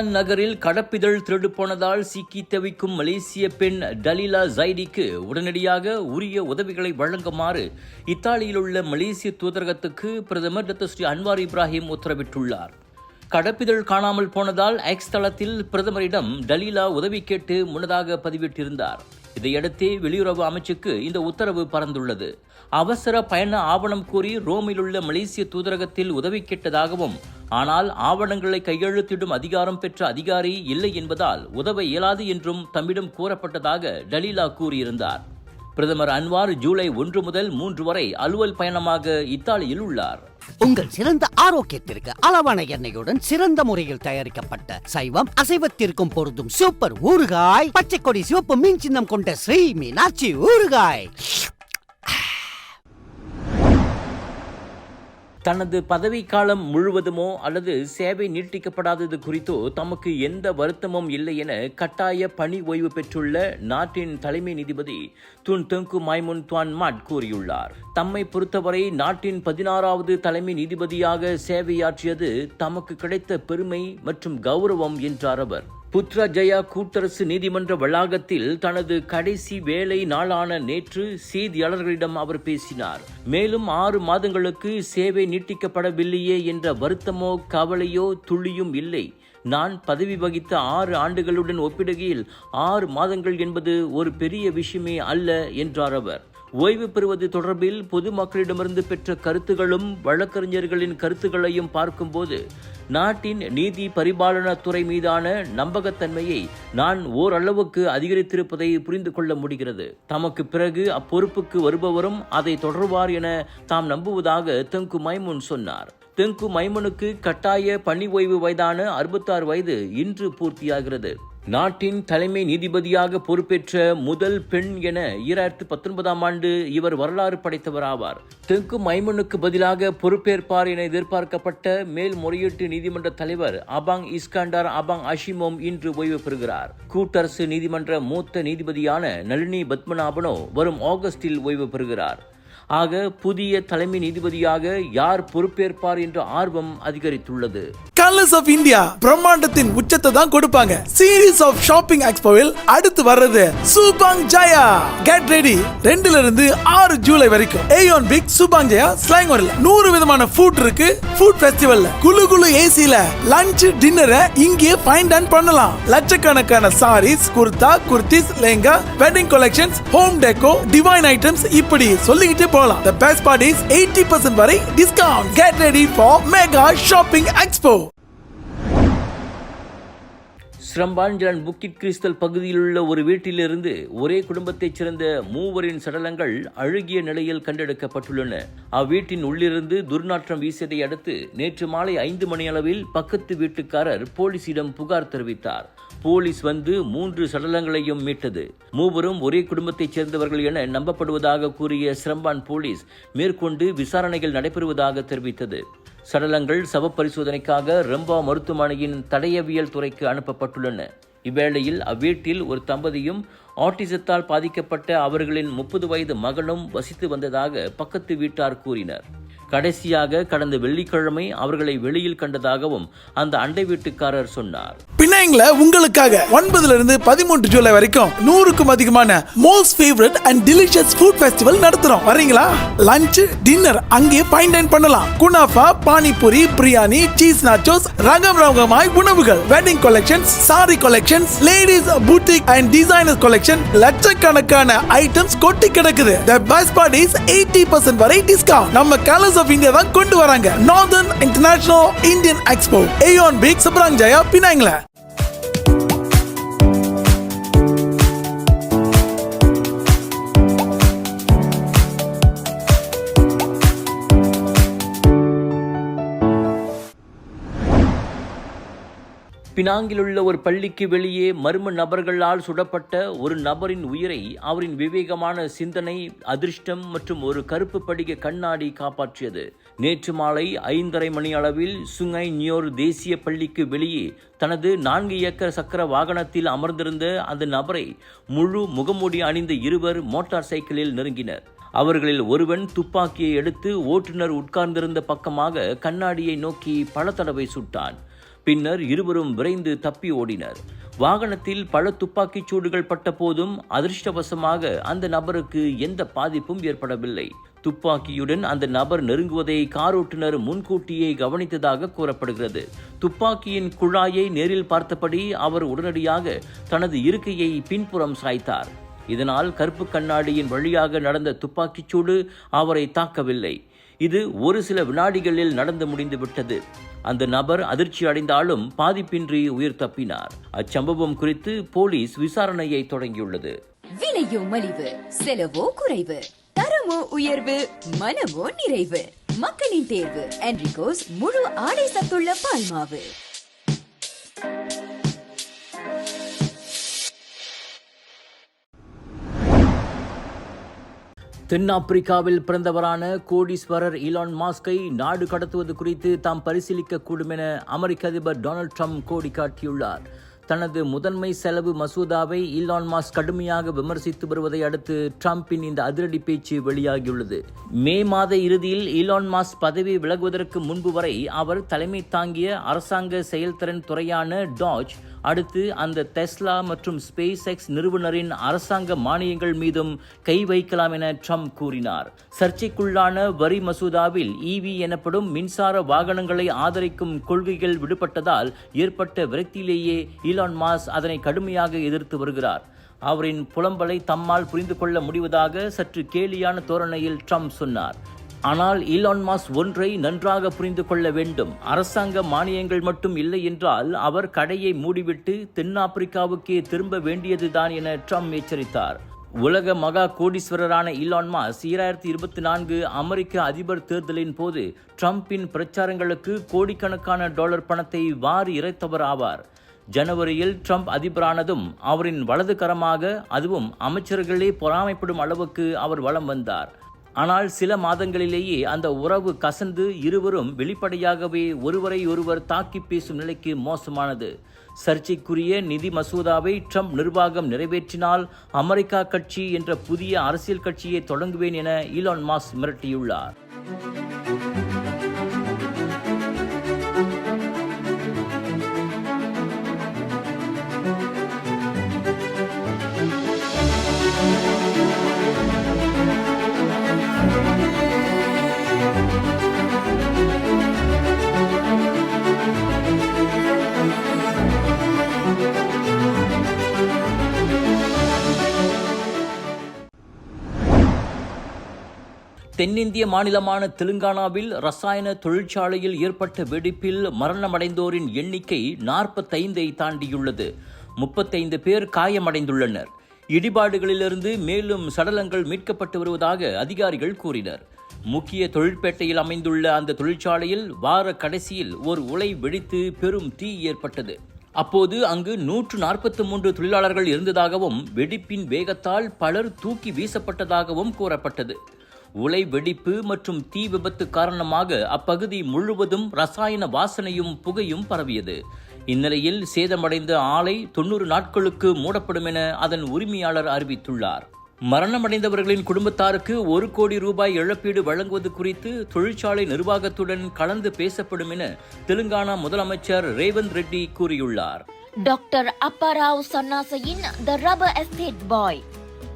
Penang நகரில் கடப்பிதழ் திருடு போனதால் சிக்கி தவிக்கும் மலேசிய பெண் டலிலா ஜைடிக்கு உடனடியாக உரிய உதவிகளை வழங்குமாறு இத்தாலியில் உள்ள மலேசிய தூதரகத்துக்கு பிரதமர் டாக்டர் ஸ்ரீ அன்வார் இப்ராஹிம் உத்தரவிட்டுள்ளார். கடப்பிதழ் காணாமல் போனதால் எக்ஸ் தளத்தில் பிரதமரிடம் டலீலா உதவி கேட்டு முன்னதாக பதிவிட்டிருந்தார். இதையடுத்தே வெளியுறவு அமைச்சுக்கு இந்த உத்தரவு பறந்துள்ளது. அவசர பயண ஆவணம் கூறி ரோமில் உள்ள மலேசிய தூதரகத்தில் உதவி கேட்டதாகவும் ஆனால் ஆவணங்களை கையெழுத்திடும் அதிகாரம் பெற்ற அதிகாரி இல்லை என்பதால் உதவ இயலாது என்றும் தம்மிடம் கூறப்பட்டதாக டலீலா கூறியிருந்தார். பிரதமர் அன்வார் ஜூலை ஒன்று முதல் மூன்று வரை அலுவல் பயணமாக இத்தாலியில் உள்ளார். உங்கள் சிறந்த ஆரோக்கியத்திற்கு அளவான எண்ணெயுடன் சிறந்த முறையில் தயாரிக்கப்பட்ட சைவம் அசைவத்திற்கும் பொருந்தும் சூப்பர் ஊறுகாய் பச்சை கொடி சிவப்பு மீன் சின்னம் கொண்ட ஸ்ரீ மீனாட்சி ஊறுகாய். தனது பதவிக்காலம் முழுவதுமோ அல்லது சேவை நீட்டிக்கப்படாதது குறித்தோ தமக்கு எந்த வருத்தமும் இல்லை என கட்டாய பணி ஓய்வு பெற்றுள்ள நாட்டின் தலைமை நீதிபதி துன் தெங்கு மைமுன் துவான் மாட் கூறியுள்ளார். தம்மை பொறுத்தவரை நாட்டின் பதினாறாவது தலைமை நீதிபதியாக சேவையாற்றியது தமக்கு கிடைத்த பெருமை மற்றும் கௌரவம் என்றார் அவர். புத்ரா ஜெயா கூட்டரசு நீதிமன்ற வளாகத்தில் தனது கடைசி வேலை நாளான நேற்று செய்தியாளர்களிடம் அவர் பேசினார். மேலும் ஆறு மாதங்களுக்கு சேவை நீட்டிக்கப்படவில்லையே என்ற வருத்தமோ கவலையோ துளியும் இல்லை. நான் பதவி வகித்த ஆறு ஆண்டுகளுடன் ஒப்பிடுகையில் ஆறு மாதங்கள் என்பது ஒரு பெரிய விஷயமே அல்ல என்றார் அவர். ஓய்வு பெறுவது தொடர்பில் பொதுமக்களிடமிருந்து பெற்ற கருத்துகளும் வழக்கறிஞர்களின் கருத்துகளையும் பார்க்கும்போது நாட்டின் நீதி பரிபாலனத்துறை மீதான நம்பகத்தன்மையை நான் ஓரளவுக்கு அதிகரித்திருப்பதை புரிந்து கொள்ள முடிகிறது. தமக்கு பிறகு அப்பொறுப்புக்கு வருபவரும் அதை தொடர்வார் என தாம் நம்புவதாக தெங்கு மைமுன் சொன்னார். தெங்கு மைமனுக்கு கட்டாய பணி ஓய்வு வயதான அறுபத்தாறு வயது இன்று பூர்த்தியாகிறது. நாட்டின் தலைமை நீதிபதியாக பொறுப்பேற்ற முதல் பெண் என ஈராயிரத்து பத்தொன்பதாம் ஆண்டு இவர் வரலாறு படைத்தவர் ஆவார் தெற்கு மைமனுக்கு பதிலாக பொறுப்பேற்பார் என எதிர்பார்க்கப்பட்ட மேல்முறையீட்டு நீதிமன்ற தலைவர் அபாங் இஸ்காண்டார் அபாங் அஷிமோம் இன்று ஓய்வு பெறுகிறார். கூட்டரசு நீதிமன்ற மூத்த நீதிபதியான நளினி பத்மநாபனோ வரும் ஆகஸ்டில் ஓய்வு பெறுகிறார். ஆக புதிய தலைமை நீதிபதியாக யார் பொறுப்பேற்பார் என்ற ஆர்வம் அதிகரித்துள்ளது. கலர்ஸ் ஆஃப் இந்தியா பிரம்மாண்டத்தின் உச்சத்தை தான் கொடுப்பாங்க. சீரீஸ் ஆஃப் ஷாப்பிங் எக்ஸ்போவில் அடுத்து வர்றது சூபாங் ஜாயா கெட் ரெடி ரெண்டுல இருந்து ஆறு ஜூலை வரைக்கும். ஏயோன் பிக் சூபாங் ஜாயா ஸ்லாங் வரல நூறு விதமான ஃபுட் இருக்கு. ஃபுட் ஃபெஸ்டிவல்ல குளு குளு ஏசில லஞ்ச் டின்னரை இங்கே ஃபைண்ட் அண்ட் பண்ணலாம். லட்சக்கணக்கான saris kurta kurtis lehenga wedding collections home deco divine items இப்படி சொல்லிக்கிட்டே போகலாம் the best part is eighty percent வரை discount get ready for mega shopping expo ஸ்ரம்பாஞ்சலன் Bukit crystal பகுதியிலுள்ள ஒரு வீட்டிலிருந்து ஒரே குடும்பத்தைச் சேர்ந்த மூவரின் சடலங்கள் அழுகிய நிலையில் கண்டெடுக்கப்பட்டுள்ளன. அவ்வீட்டின் உள்ளிருந்து துர்நாற்றம் வீசியதை அடுத்து நேற்று மாலை ஐந்து மணியளவில் பக்கத்து வீட்டுக்காரர் போலீசிடம் புகார் தெரிவித்தார். போலீஸ் வந்து மூன்று சடலங்களையும் மீட்டது. மூவரும் ஒரே குடும்பத்தைச் சேர்ந்தவர்கள் என நம்பப்படுவதாக கூறிய சிரம்பான் போலீஸ் மேற்கொண்டு விசாரணைகள் நடைபெறுவதாக தெரிவித்தது. சடலங்கள் சவப்பரிசோதனைக்காக ரெம்பா மருத்துவமனையின் தடயவியல் துறைக்கு அனுப்பப்பட்டுள்ளன. இவ்வேளையில் அவ்வீட்டில் ஒரு தம்பதியும் ஆட்டிசத்தால் பாதிக்கப்பட்ட அவர்களின் முப்பது வயது மகனும் வசித்து வந்ததாக பக்கத்து வீட்டார் கூறினர். கடைசியாக கடந்த வெள்ளிக்கிழமை அவர்களை வெளியில் கண்டதாகவும் அந்த அண்டை வீட்டுக்காரர் சொன்னார். பினாங்ல உங்களுக்காக ஒன்பதுல இருந்து பதிமூன்று ஜூலை வரைக்கும் நூறுக்கும் அதிகமான most favourite and delicious food festival நடத்துறோம். வரீங்களா லஞ்ச் டின்னர் அங்கே ஃபைன் டைன் பண்ணலாம். Kunafa pani puri biryani cheese nachos ரகம் ரகமாய் உணவுகள் wedding collections sari collections ladies boutique and designer collection லட்சக்கணக்கான ஐட்டம்ஸ் கொட்டி கிடக்குது. The best part is eighty percent வரை டிஸ்கவுண்ட் நம்ம கலர்ஸ் ஆஃப் இந்தியா தான் கொண்டு வராங்க. Northern international Indian expo AEON Big Seberang Jaya பினாங்ல பினாங்கிலுள்ள ஒரு பள்ளிக்கு வெளியே மர்ம நபர்களால் சுடப்பட்ட ஒரு நபரின் உயிரை அவரின் விவேகமான சிந்தனை அதிர்ஷ்டம் மற்றும் ஒரு கருப்பு படிக கண்ணாடி காப்பாற்றியது. நேற்று மாலை ஐந்தரை மணி அளவில் சுங்கை நியோர் தேசிய பள்ளிக்கு வெளியே தனது நான்கு ஏக்கர் சக்கர வாகனத்தில் அமர்ந்திருந்த அந்த நபரை முழு முகமூடி அணிந்த இருவர் மோட்டார் சைக்கிளில் நெருங்கினர். அவர்களில் ஒருவன் துப்பாக்கியை எடுத்து ஓட்டுநர் உட்கார்ந்திருந்த பக்கமாக கண்ணாடியை நோக்கி பல தடவை சுட்டான். பின்னர் இருவரும் விரைந்து தப்பி ஓடினர். வாகனத்தில் பல துப்பாக்கிச் சூடுகள் பட்ட போதும் அதிர்ஷ்டவசமாக அந்த நபருக்கு எந்த பாதிப்பும் ஏற்படவில்லை. துப்பாக்கியுடன் அந்த நபர் நெருங்குவதை காரோட்டுநர் முன்கூட்டியே கவனித்ததாக கூறப்படுகிறது. துப்பாக்கியின் குழாயை நேரில் பார்த்தபடி அவர் உடனடியாக தனது இருக்கையை பின்புறம் சாய்த்தார். இதனால் கருப்பு கண்ணாடியின் வழியாக நடந்த துப்பாக்கிச்சூடு அவரை தாக்கவில்லை. இது ஒரு சில வினாடிகளில் நடந்து முடிந்துவிட்டது. அந்த நபர் அதிர்ச்சி அடைந்தாலும் பாதிப்பின்றி உயிர் தப்பினார். அச்சம்பவம் குறித்து போலீஸ் விசாரணையை தொடங்கியுள்ளது. விலையோ மலிவு செலவோ குறைவு தரமோ உயர்வு மனமோ நிறைவு. மக்களின் தேர்வு என்ரிகோஸ் முழு ஆடை சத்துள்ள பால்மாவு. தென்னாப்பிரிக்காவில் பிறந்தவரான கோடீஸ்வரர் ஈலான் மாஸ்கை நாடு கடத்துவது குறித்து தாம் பரிசீலிக்க கூடும் என அமெரிக்க அதிபர் டொனால்ட் ட்ரம்ப் கோடி காட்டியுள்ளார் தனது முதன்மை செலவு மசோதாவை ஈலான் மாஸ்க் கடுமையாக விமர்சித்து வருவதை அடுத்து ட்ரம்ப்பின் இந்த அதிரடி பேச்சு வெளியாகியுள்ளது. மே மாத இறுதியில் ஈலான் மாஸ் பதவி விலகுவதற்கு முன்பு வரை அவர் தலைமை தாங்கிய அரசாங்க செயல்திறன் துறையான டாஜ் அடுத்து அந்த டெஸ்லா மற்றும் ஸ்பேஸ் எக்ஸ் நிறுவனரின் அரசாங்க மானியங்கள் மீதும் கை வைக்கலாம் என ட்ரம்ப் கூறினார். சர்ச்சைக்குள்ளான வரி மசோதாவில் ஈவி எனப்படும் மின்சார வாகனங்களை ஆதரிக்கும் கொள்கைகள் விடுபட்டதால் ஏற்பட்ட விரக்தியிலேயே ஈலான் மாஸ் அதனை கடுமையாக எதிர்த்து வருகிறார். அவரின் புலம்பலை தம்மால் புரிந்து கொள்ள முடிவதாக சற்று கேலியான தோரணையில் ட்ரம்ப் சொன்னார். ஆனால் ஈலான் மாஸ் ஒன்றை நன்றாக புரிந்து கொள்ள வேண்டும். அரசாங்க மானியங்கள் மட்டும் இல்லை என்றால் அவர் கடையை மூடிவிட்டு தென்னாப்பிரிக்காவுக்கே திரும்ப வேண்டியதுதான் என ட்ரம்ப் எச்சரித்தார். உலக மகா கோடீஸ்வரரான ஈலான் மாஸ் ஈராயிரத்தி இருபத்தி நான்கு அமெரிக்க அதிபர் தேர்தலின் போது ட்ரம்பின் பிரச்சாரங்களுக்கு கோடிக்கணக்கான டாலர் பணத்தை வாரி இறைத்தவர் ஆவார். ஜனவரியில் ட்ரம்ப் அதிபரானதும் அவரின் வலது கரமாக அதுவும் அமைச்சர்களே பொறாமைப்படும் அளவுக்கு அவர் வலம் வந்தார். ஆனால் சில மாதங்களிலேயே அந்த உறவு கசந்து இருவரும் வெளிப்படையாகவே ஒருவரை ஒருவர் தாக்கி பேசும் நிலைக்கு மோசமானது. சர்ச்சைக்குரிய நிதி மசோதாவை ட்ரம்ப் நிர்வாகம் நிறைவேற்றினால் அமெரிக்கா கட்சி என்ற புதிய அரசியல் கட்சியை தொடங்குவேன் என ஈலான் மாஸ் மிரட்டியுள்ளார். தென்னிந்திய மாநிலமான தெலுங்கானாவில் ரசாயன தொழிற்சாலையில் ஏற்பட்ட வெடிப்பில் மரணமடைந்தோரின் எண்ணிக்கை நாற்பத்தைந்தை தாண்டியுள்ளது. முப்பத்தைந்து பேர் காயமடைந்துள்ளனர். இடிபாடுகளிலிருந்து மேலும் சடலங்கள் மீட்கப்பட்டு வருவதாக அதிகாரிகள் கூறினர். முக்கிய தொழிற்பேட்டையில் அமைந்துள்ள அந்த தொழிற்சாலையில் வார கடைசியில் ஒரு உலை வெடித்து பெரும் தீ ஏற்பட்டது. அப்போது அங்கு நூற்று நாற்பத்தி மூன்று தொழிலாளர்கள் இருந்ததாகவும் வெடிப்பின் வேகத்தால் பலர் தூக்கி வீசப்பட்டதாகவும் கூறப்பட்டது. உலை வெடிப்பு மற்றும் தீ விபத்து காரணமாக அப்பகுதி முழுவதும் ரசாயன வாசனையும் புகையும் பரவியது. இந்நிலையில் சேதமடைந்த ஆலை தொண்ணூறு நாட்களுக்கு மூடப்படும் என அதன் உரிமையாளர் அறிவித்துள்ளார். மரணமடைந்தவர்களின் குடும்பத்தாருக்கு ஒரு கோடி ரூபாய் இழப்பீடு வழங்குவது குறித்து தொழிற்சாலை நிர்வாகத்துடன் கலந்து பேசப்படும் என தெலுங்கானா முதலமைச்சர் ரேவந்த் ரெட்டி கூறியுள்ளார். டாக்டர் அப்பாராவ் சன்னாசையின் த ரப்பர் எஸ்டேட் பாய்.